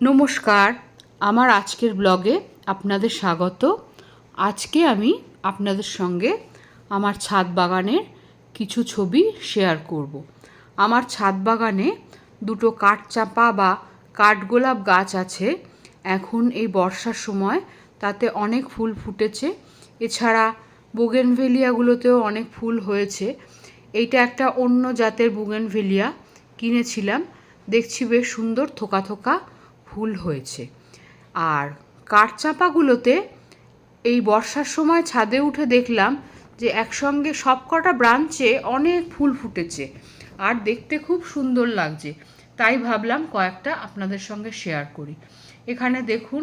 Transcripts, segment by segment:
নমস্কার, আমার আজকের ব্লগে আপনাদের স্বাগত। আজকে আমি আপনাদের সঙ্গে আমার ছাদ বাগানের কিছু ছবি শেয়ার করব। আমার ছাদ বাগানে দুটো কাঠচাপা বা কাঠগোলাপ গাছ আছে। এখন এই বর্ষার সময় তাতে অনেক ফুল ফুটেছে। এছাড়া বোগেনভেলিয়াগুলোতেও অনেক ফুল হয়েছে। এইটা একটা অন্য জাতের বুগেনভেলিয়া কিনেছিলাম। দেখছি বেশ সুন্দর থোকা থোকা ফুল হয়েছে। আর কাঠচাপাগুলোতে এই বর্ষার সময় ছাদে উঠে দেখলাম যে একসঙ্গে সবকটা ব্রাঞ্চে অনেক ফুল ফুটেছে আর দেখতে খুব সুন্দর লাগছে। তাই ভাবলাম কয়েকটা আপনাদের সঙ্গে শেয়ার করি। এখানে দেখুন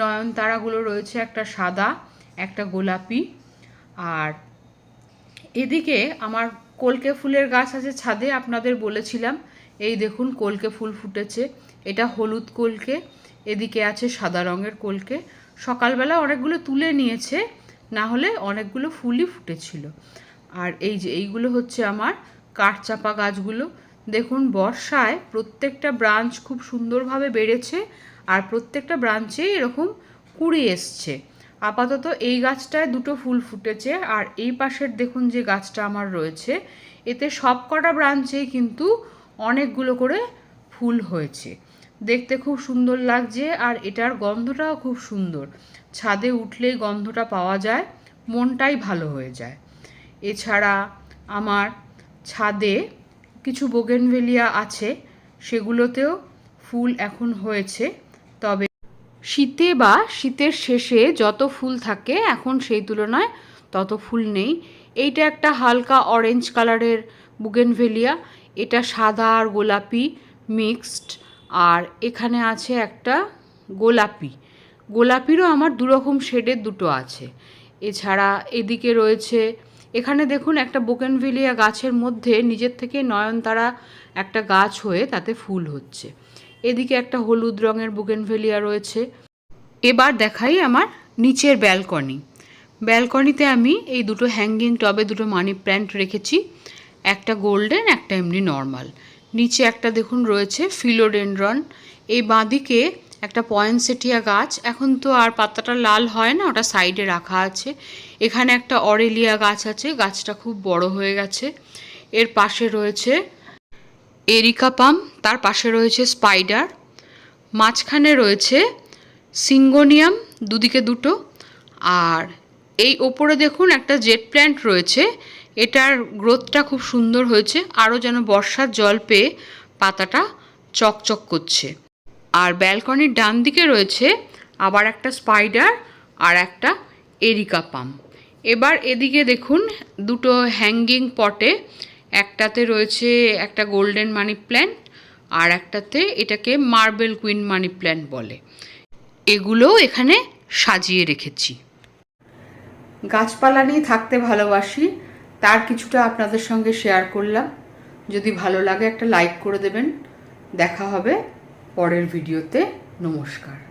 নয়নতারাগুলো রয়েছে, একটা সাদা, একটা গোলাপি। আর এদিকে আমার কলকে ফুলের গাছ আছে, ছাদে আপনাদের বলেছিলাম এই দেখুন কলকে ফুল ফুটেছে। এটা হলুদ কলকে, এদিকে আছে সাদা রঙের কলকে। সকালবেলা অনেকগুলো তুলে নিয়েছে, না হলে অনেকগুলো ফুলই ফুটেছিল। আর এই যে এইগুলো হচ্ছে আমার কাঠচাপা গাছগুলো। দেখুন বর্ষায় প্রত্যেকটা ব্রাঞ্চ খুব সুন্দরভাবে বেড়েছে আর প্রত্যেকটা ব্রাঞ্চেই এরকম কুড়ি এসছে। আপাতত এই গাছটায় দুটো ফুল ফুটেছে আর এই পাশের দেখুন যে গাছটা আমার রয়েছে, এতে সব কটা ব্রাঞ্চেই কিন্তু অনেকগুলো করে ফুল হয়েছে। দেখতে খুব সুন্দর লাগছে আর এটার গন্ধটাও খুব সুন্দর। ছাদে উঠলেই গন্ধটা পাওয়া যায়, মনটাই ভালো হয়ে যায়। এছাড়া আমার ছাদে কিছু বোগেনভেলিয়া আছে, সেগুলোতেও ফুল এখন হয়েছে। তবে শীতে বা শীতের শেষে যত ফুল থাকে, এখন সেই তুলনায় তত ফুল নেই। এইটা একটা হালকা অরেঞ্জ কালারের বুগেনভেলিয়া। এটা সাদা আর গোলাপি মিক্সড। আর এখানে আছে একটা গোলাপি। গোলাপিরও আমার দুরকম শেডের দুটো আছে। এছাড়া এদিকে রয়েছে, এখানে দেখুন একটা বোকেনভিলিয়া গাছের মধ্যে নিজের থেকে নয়নতারা একটা গাছ হয়ে তাতে ফুল হচ্ছে। এদিকে একটা হলুদ রঙের বুকেনভেলিয়া রয়েছে। এবার দেখাই আমার নিচের ব্যালকনি। ব্যালকনিতে আমি এই দুটো হ্যাঙ্গিং টবে দুটো মানি প্ল্যান্ট রেখেছি। একটা গোল্ডেন, একটা এমনি নর্মাল। নিচে একটা দেখুন রয়েছে ফিলোডেন্ড্রন। এই বাঁদিকে একটা পয়েন্টসেটিয়া গাছ। এখন তো আর পাতাটা লাল হয় না, ওটা সাইডে রাখা আছে। এখানে একটা অরেলিয়া গাছ আছে, গাছটা খুব বড় হয়ে গেছে। এর পাশে রয়েছে এরিকা পাম, তার পাশে রয়েছে স্পাইডার। মাঝখানে রয়েছে সিঙ্গোনিয়াম, দুদিকে দুটো। আর এই ওপরে দেখুন একটা জেট প্ল্যান্ট রয়েছে। এটার গ্রোথটা খুব সুন্দর হয়েছে, আরও যেন বর্ষার জল পেয়ে পাতাটা চকচক করছে। আর ব্যালকনির ডান দিকে রয়েছে আবার একটা স্পাইডার আর একটা এরিকা পাম এবার এদিকে দেখুন, দুটো হ্যাঙ্গিং পটে একটাতে রয়েছে একটা গোল্ডেন মানি প্ল্যান্ট আর একটাতে এটাকে মার্বেল কুইন মানি প্ল্যান্ট বলে। এগুলোও এখানে সাজিয়ে রেখেছি। গাছপালা নিয়ে থাকতে ভালোবাসি তার কিছুটা আপনাদের সঙ্গে শেয়ার করলাম। যদি ভালো লাগে একটা লাইক করে দেবেন। দেখা হবে পরের ভিডিওতে নমস্কার।